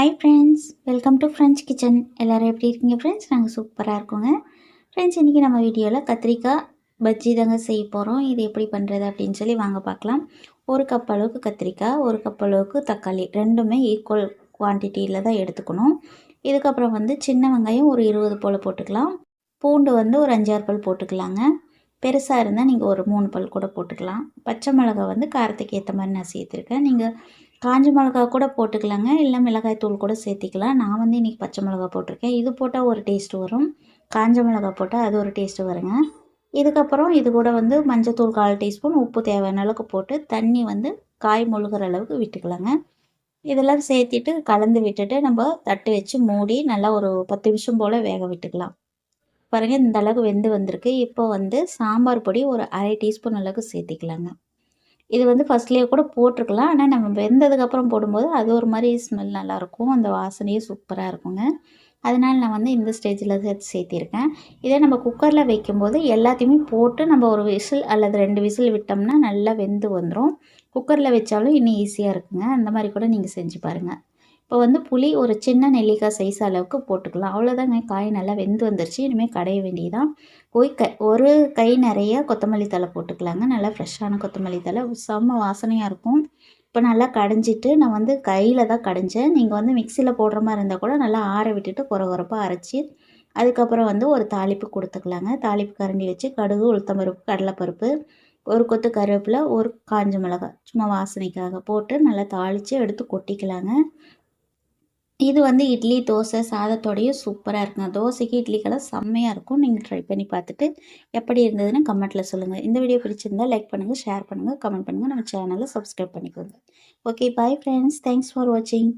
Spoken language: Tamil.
Hi friends welcome to French kitchen எல்லோரும் எப்படி இருக்கீங்க ஃப்ரெண்ட்ஸ் நாங்கள் சூப்பராக இருக்கோங்க. ஃப்ரெண்ட்ஸ் இன்றைக்கி நம்ம வீடியோவில் கத்திரிக்காய் பஜ்ஜி தாங்க செய்ய போகிறோம் இது எப்படி பண்ணுறது அப்படின்னு சொல்லி வாங்க பார்க்கலாம். ஒரு கப் அளவுக்கு கத்திரிக்காய் ஒரு கப் அளவுக்கு தக்காளி. ரெண்டுமே ஈக்குவல் குவான்டிட்டியில் தான் எடுத்துக்கணும். இதுக்கப்புறம் வந்து சின்ன வெங்காயம் ஒரு இருபது போல் போட்டுக்கலாம். பூண்டு வந்து ஒரு அஞ்சாறு பல் போட்டுக்கலாங்க. பெருசாக இருந்தால் நீங்கள் ஒரு மூணு பல் கூட போட்டுக்கலாம். பச்சை மிளகா வந்து காரத்துக்கு ஏற்ற மாதிரி நான் சேர்த்துருக்கேன். நீங்கள் காஞ்ச மிளகா கூட போட்டுக்கலாங்க. இல்லை மிளகாய் தூள் கூட சேர்த்திக்கலாம். நான் வந்து இன்றைக்கி பச்சை மிளகா போட்டிருக்கேன். இது போட்டால் ஒரு டேஸ்ட் வரும். காஞ்ச மிளகா போட்டால் அது ஒரு டேஸ்ட்டு வருங்க. இதுக்கப்புறம் இது கூட வந்து மஞ்சத்தூள் கால் டீஸ்பூன் உப்பு தேவையான அளவுக்கு போட்டு தண்ணி வந்து காய் முழுகிற அளவுக்கு விட்டுக்கலாங்க. இதெல்லாம் சேர்த்திட்டு கலந்து விட்டுட்டு நம்ம தட்டு வச்சு மூடி நல்லா ஒரு பத்து நிமிஷம் போல் வேக விட்டுக்கலாம். பாருங்கள் இந்த அளவுக்கு வெந்து வந்திருக்கு. இப்போ வந்து சாம்பார் பொடி ஒரு அரை டீஸ்பூன் அளவுக்கு சேர்த்திக்கலாங்க. இது வந்து ஃபஸ்ட்லேயே கூட போட்டிருக்கலாம். ஆனால் நம்ம வெந்ததுக்கப்புறம் போடும்போது அது ஒரு மாதிரி ஸ்மெல் நல்லாயிருக்கும். அந்த வாசனையும் சூப்பராக இருக்குங்க. அதனால் நான் வந்து இந்த ஸ்டேஜில் சேர்த்து சேர்த்திருக்கேன். இதே நம்ம குக்கரில் வைக்கும்போது எல்லாத்தையுமே போட்டு நம்ம ஒரு விசில் அல்லது ரெண்டு விசில் விட்டோம்னா நல்லா வெந்து வந்துடும் குக்கரில் வச்சாலும் இன்னும் ஈஸியாக இருக்குங்க. அந்த மாதிரி கூட நீங்கள் செஞ்சு பாருங்கள் இப்போ வந்து புளி ஒரு சின்ன நெல்லிக்காய் சைஸ் அளவுக்கு போட்டுக்கலாம். அவ்வளோதாங்க காய் நல்லா வெந்து வந்துருச்சு. இனிமேல் கடைய வேண்டியதான் போய் க ஒரு கை நிறைய கொத்தமல்லி தலை போட்டுக்கலாங்க. நல்லா ஃப்ரெஷ்ஷான கொத்தமல்லி தலை செம்ம வாசனையாக இருக்கும். இப்போ நல்லா கடைஞ்சிட்டு நான் வந்து கையில் தான் கடைஞ்சேன். நீங்கள் வந்து மிக்சியில் போடுற மாதிரி இருந்தால் கூட நல்லா ஆற விட்டுட்டு குற குறப்பாக அரைச்சி அதுக்கப்புறம் வந்து ஒரு தாளிப்பு கொடுத்துக்கலாங்க. தாளிப்பு கரண்டி வச்சு கடுகு உளுத்தம்பருப்பு கடலைப்பருப்பு ஒரு கொத்து கருவேப்பிலை ஒரு காஞ்ச மிளகாய். சும்மா வாசனைக்காக போட்டு நல்லா தாளித்து எடுத்து கொட்டிக்கலாங்க. இது வந்து இட்லி தோசை சாதத்தோடையும் சூப்பராக இருக்குங்க தோசைக்கு இட்லிக்கெல்லாம் செம்மையாக இருக்கும். நீங்கள் ட்ரை பண்ணி பார்த்துட்டு எப்படி இருந்ததுன்னு கமெண்ட்டில் சொல்லுங்கள் இந்த வீடியோ பிடிச்சிருந்தால் லைக் பண்ணுங்கள் ஷேர் பண்ணுங்கள் கமெண்ட் பண்ணுங்கள் நம்ம சேனலை சப்ஸ்கிரைப் பண்ணிக்கோங்க. Okay bye friends thanks for வாட்சிங்